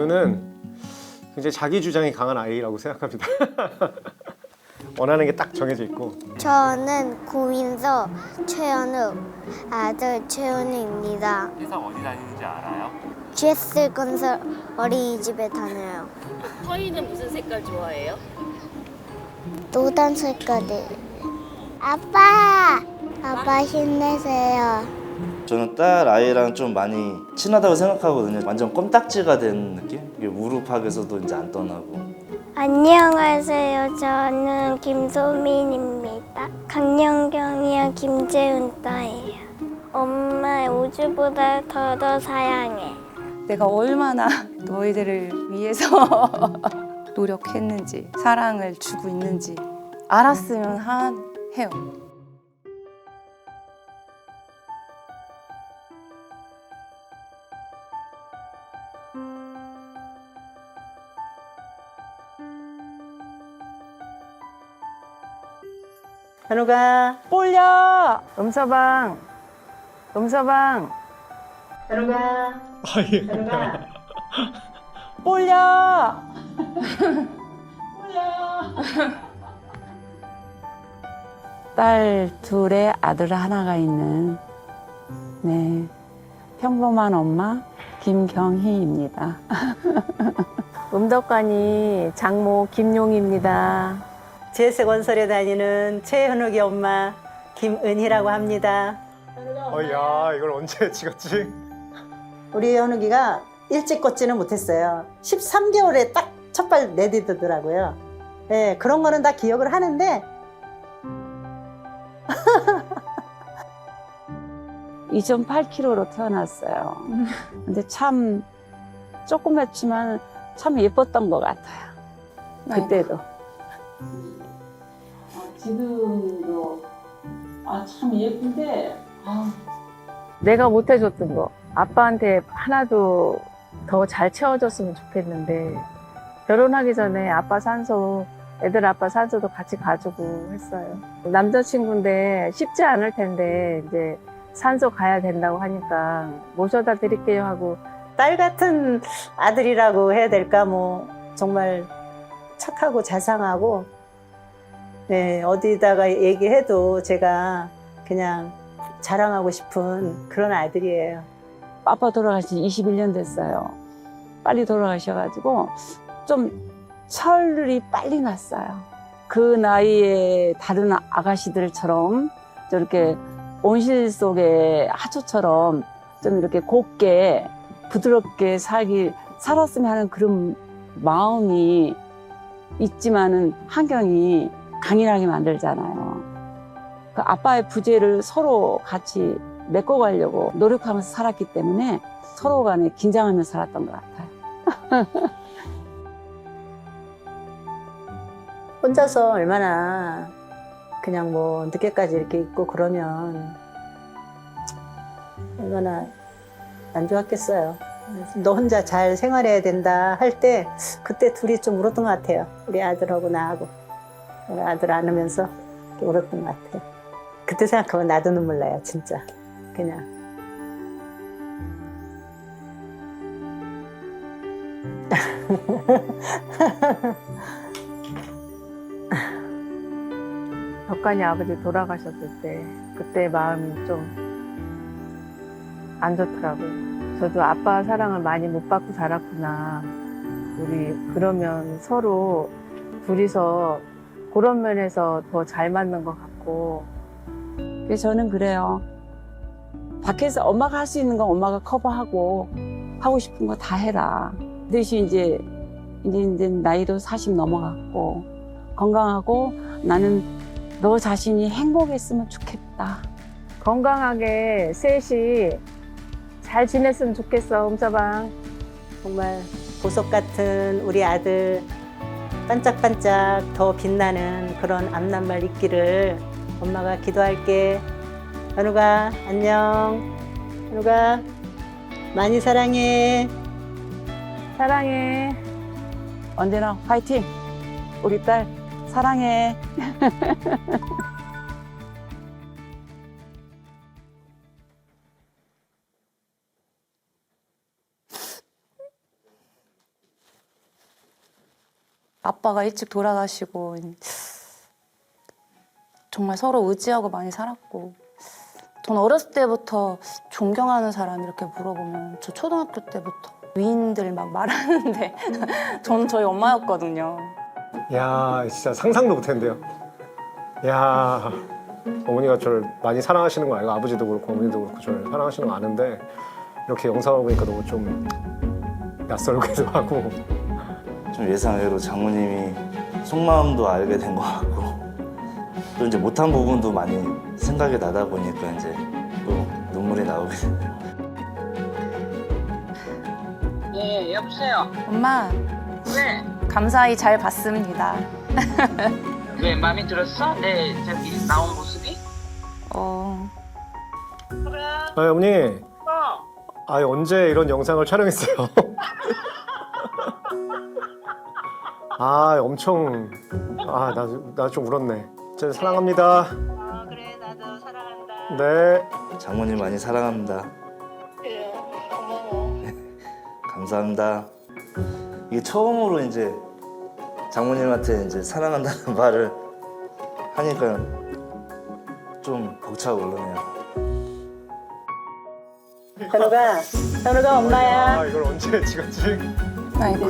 연우는 굉장히 자기 주장이 강한 아이라고 생각합니다. 원하는 게 딱 정해져 있고 저는 고민서 최현우 아들 최현우입니다. 회사 어디 다니는지 알아요? GS 건설 어린이집에 다녀요. 서희는 무슨 색깔 좋아해요? 노란 색깔이. 아빠, 아빠 힘내세요. 저는 딸 아이랑 좀 많이 친하다고 생각하거든요. 완전 껌딱지가 된 느낌? 이게 무릎팍에서도 이제 안 떠나고. 안녕하세요. 저는 김소민입니다. 강영경이랑 김재훈 딸이에요. 엄마 우주보다 더 더 사랑해. 내가 얼마나 너희들을 위해서 노력했는지 사랑을 주고 있는지 알았으면 한 해요. 현우가 올려. 음서방. 음서방. 현우가. 아예. 현우가 올려. 딸 둘에 아들 하나가 있는 네 평범한 엄마 김경희입니다. 음덕관이 장모 김용입니다. 제세건설에 다니는 최현욱이 엄마 김은희라고 합니다. 어야 이걸 언제 찍었지? 우리 현욱이가 일찍 걷지는 못했어요. 13개월에 딱 첫 발 내디디더라고요. 네, 그런 거는 다 기억을 하는데 2.8kg로 태어났어요. 근데 참 조그맣지만 참 예뻤던 것 같아요. 그때도. 지금도 아 참 예쁜데 내가 못 해줬던 거. 아빠한테 하나도 더 잘 채워줬으면 좋겠는데 결혼하기 전에 아빠 산소 애들 아빠 산소도 같이 가지고 했어요. 남자친구인데 쉽지 않을 텐데 이제 산소 가야 된다고 하니까 모셔다 드릴게요 하고 딸 같은 아들이라고 해야 될까? 뭐 정말 착하고 자상하고 네, 어디다가 얘기해도 제가 그냥 자랑하고 싶은 그런 아들이에요. 아빠 돌아가신 지 21년 됐어요. 빨리 돌아가셔가지고 좀 철이 빨리 났어요. 그 나이에 다른 아가씨들처럼 저렇게 온실 속의 하초처럼 좀 이렇게 곱게 부드럽게 살기 살았으면 하는 그런 마음이 있지만은 환경이 강인하게 만들잖아요. 그 아빠의 부재를 서로 같이 메꿔가려고 노력하면서 살았기 때문에 서로 간에 긴장하면서 살았던 것 같아요. 혼자서 얼마나 그냥 뭐 늦게까지 이렇게 있고 그러면 얼마나 안 좋았겠어요. 너 혼자 잘 생활해야 된다 할 때 그때 둘이 좀 울었던 것 같아요. 우리 아들하고 나하고 우리 아들 안으면서 울었던 것 같아요. 그때 생각하면 나도 눈물 나요, 진짜. 그냥. 덕관이 아버지 돌아가셨을 때 그때 마음이 좀 안 좋더라고요. 저도 아빠 사랑을 많이 못 받고 자랐구나. 우리 그러면 서로 둘이서 그런 면에서 더 잘 맞는 것 같고. 그래서 저는 그래요. 밖에서 엄마가 할 수 있는 건 엄마가 커버하고 하고 싶은 거 다 해라. 그 대신 이제 이제 이제 나이도 40 넘어갔고 건강하고 나는 너 자신이 행복했으면 좋겠다. 건강하게 셋이 잘 지냈으면 좋겠어, 음서방. 정말 보석 같은 우리 아들 반짝반짝 더 빛나는 그런 앞날만 있기를 엄마가 기도할게. 현우가 안녕. 현우가 많이 사랑해. 사랑해. 언제나 화이팅! 우리 딸 사랑해. 아빠가 일찍 돌아가시고 정말 서로 의지하고 많이 살았고 전 어렸을 때부터 존경하는 사람 이렇게 물어보면 저 초등학교 때부터 위인들 막 말하는데 저는 저희 엄마였거든요. 야 진짜 상상도 못했는데요. 야 어머니가 저를 많이 사랑하시는 거 알고 아버지도 그렇고 어머니도 그렇고 저를 사랑하시는 거 아는데 이렇게 영상을 보니까 너무 좀 낯설기도 하고 좀 예상외로 장모님이 속마음도 알게 된 것 같고 또 이제 못한 부분도 많이 생각이 나다 보니까 이제 또 눈물이 나오게 되네요. 예, 여보세요. 엄마 왜? 감사히 잘 봤습니다. 왜 마음에 들었어? 내 저기 나온 모습이? 어, 그래. 아 어머니 어. 아 언제 이런 영상을 촬영했어요? 아 엄청 아 나 나 좀 울었네. 진짜 사랑합니다. 아 그래 나도 사랑한다. 네. 장모님 많이 사랑합니다. 그래 고마워. 감사합니다. 이게 처음으로 이제 장모님한테 이제 사랑한다는 말을 하니까 좀 벅차오르네요. 현우가 현우가 엄마야. 아 이걸 언제 찍었지? 아이고